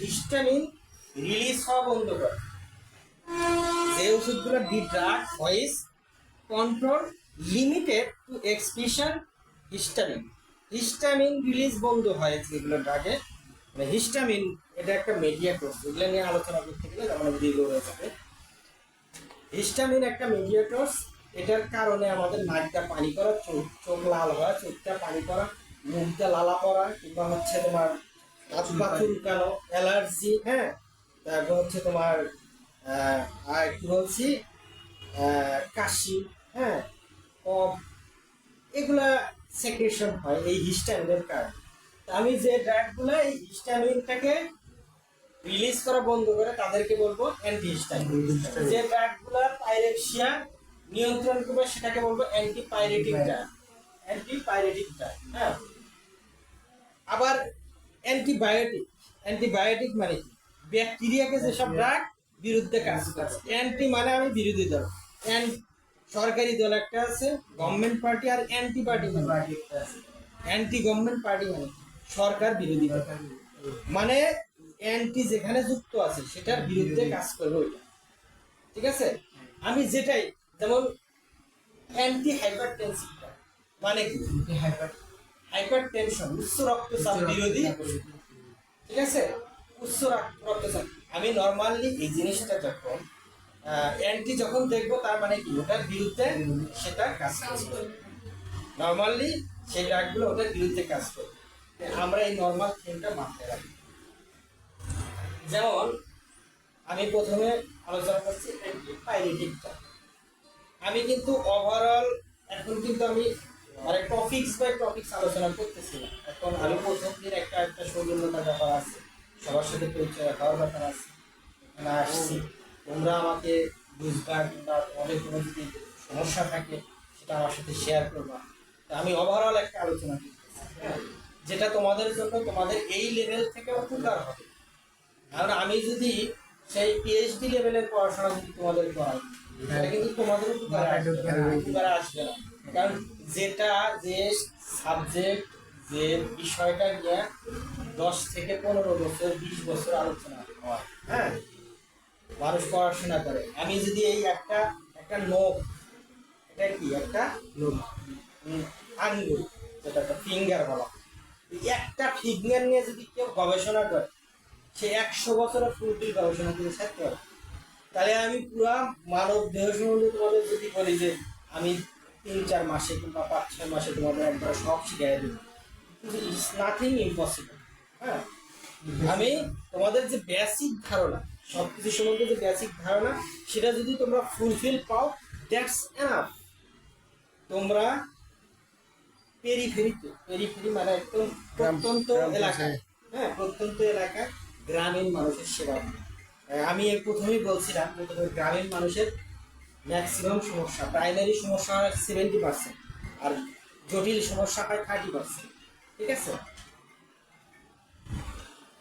Histamine release হওয়া বন্ধ করে। ওষুধগুলো voice control limited to expression histamine histamine release বন্ধ হয় যেগুলো ড্রাগে মানে হিস্টামিন এটা একটা মেডিয়াটর এগুলো নিয়ে আলোচনা করতে গেলে যেমন দীর্ঘ হয়ে যাবে। হিস্টামিন একটা মেডিয়েটরস এটার কারণে আমাদের নাকটা পানি করা চোখ চোখ লাল হওয়া চোখটা পানি করা মুখটা লালা পড়া কিংবা হচ্ছে তোমার হাত পা চুলকানো অ্যালার্জি হ্যাঁ? তারপর হচ্ছে তোমার আর কি বলছি কাশি হ্যাঁ? কফ এগুলা সেক্রেশন হয় এই হিস্টামিনের কারণে। আমি যে ড্রাগগুলো এই হিস্টামিনটাকে রিলিজ করা বন্ধ করে তাদেরকে বলব অ্যান্টি হিস্টামিন যে ড্রাগগুলো পাইরেক্সিয়া নিয়ন্ত্রণ করবে, সেটাকে বলব antipyretic drug antipyretic হ্যাঁ। আবার অ্যান্টিবায়োটিক অ্যান্টিবায়োটিক মানে কি? ব্যাকটেরিয়াকে যেসব ড্রাগ বিরুদ্ধে কাজ করে অ্যান্টি মানে আমি বিরোধী দল। সরকারি দল একটা আছে গভর্নমেন্ট পার্টি আর অ্যান্টি পার্টি পার্টি একটা আছে অ্যান্টি গভর্নমেন্ট পার্টি মানে সরকার বিরোধী মানে অ্যান্টি যেখানে যুক্ত আছে, সেটার বিরুদ্ধে কাজ করবে ওইটা। ঠিক আছে? আমি যেটাই যেমন অ্যান্টি হাইপার মানে কি? হাইপার টেনশন উচ্চ রক্তচাপ বিরোধী। ঠিক আছে? উচ্চ রক- রক্তচাপ। আমি নর্মালি এই জিনিসটা যখন অ্যান্টি যখন দেখব তার মানে কি? ওটার বিরুদ্ধে সেটা কাজ করবে। নর্মালি সেই ড্রাগগুলো ওটার বিরুদ্ধে কাজ করবে। আমরা এই নর্মাল থিমটা মাথায় রাখি। যেমন আমি প্রথমে আলোচনা করছি পাইরেটিকটা আমি কিন্তু ওভারঅল এখন কিন্তু আমি মানে টপিক্স বাই টপিক্স আলোচনা করতেছি না এখন আমি প্রথম দিন একটা একটা সৌজন্যতার ব্যাপার আছে। সবার সাথে পরিচয় হওয়ার ব্যাপার আছে। এখানে আসছি। তোমরা আমাকে বুঝবা কিংবা তোমাদের কোনো যদি সমস্যা থাকে, সেটা আমার সাথে শেয়ার করবা। তা আমি ওভারঅল একটা আলোচনা করতেছি? যেটা তোমাদের জন্য তোমাদের এই লেভেল থেকে উপকার হবে। কারণ আমি যদি সেই পিএইচডি লেভেলের পড়াশোনা যদি তোমাদের করাই সেটা কিন্তু তোমাদের উপকারে আসবে না, কারণ যেটা যে সাবজেক্ট যে বিষয়টা নিয়ে দশ থেকে পনেরো বছর বিশ বছর আলোচনা হয় হ্যাঁ? মানুষ পড়াশোনা করে। আমি যদি এই একটা একটা নোক এটা কি? একটা আঙ্গুল যেটা একটা ফিঙ্গার বলা একটা ফিঙ্গার নিয়ে যদি কেউ গবেষণা করে সে একশো বছরের ফুলফিল গবেষণা করে থাকতে পারে তাহলে আমি পুরা মানব দেহ সম্বন্ধে তোমাদের যদি বলি যে আমি তিন চার মাসে কিংবা পাঁচ ছয় মাসে তোমাদের একবার সব শিখাই দেবো। ইটস নাথিং ইম্পসিবল হ্যাঁ? আমি তোমাদের যে বেসিক ধারণা সব কিছু সম্বন্ধে যে বেসিক ধারণা সেটা যদি তোমরা ফুলফিল পাও দ্যাটস এনাফ তোমরা পেরিফেরিতে পেরিফেরি মানে একদম প্রত্যন্ত এলাকায় হ্যাঁ প্রত্যন্ত এলাকায় গ্রামীণ মানুষের সেবা আমি এর প্রথমেই বলছিলাম প্রথমে গ্রামীণ মানুষের ম্যাক্সিমাম সমস্যা প্রাইমারি সমস্যা সেভেন্টি পার্সেন্ট আর জটিল সমস্যা হয় থার্টি পার্সেন্ট ঠিক আছে?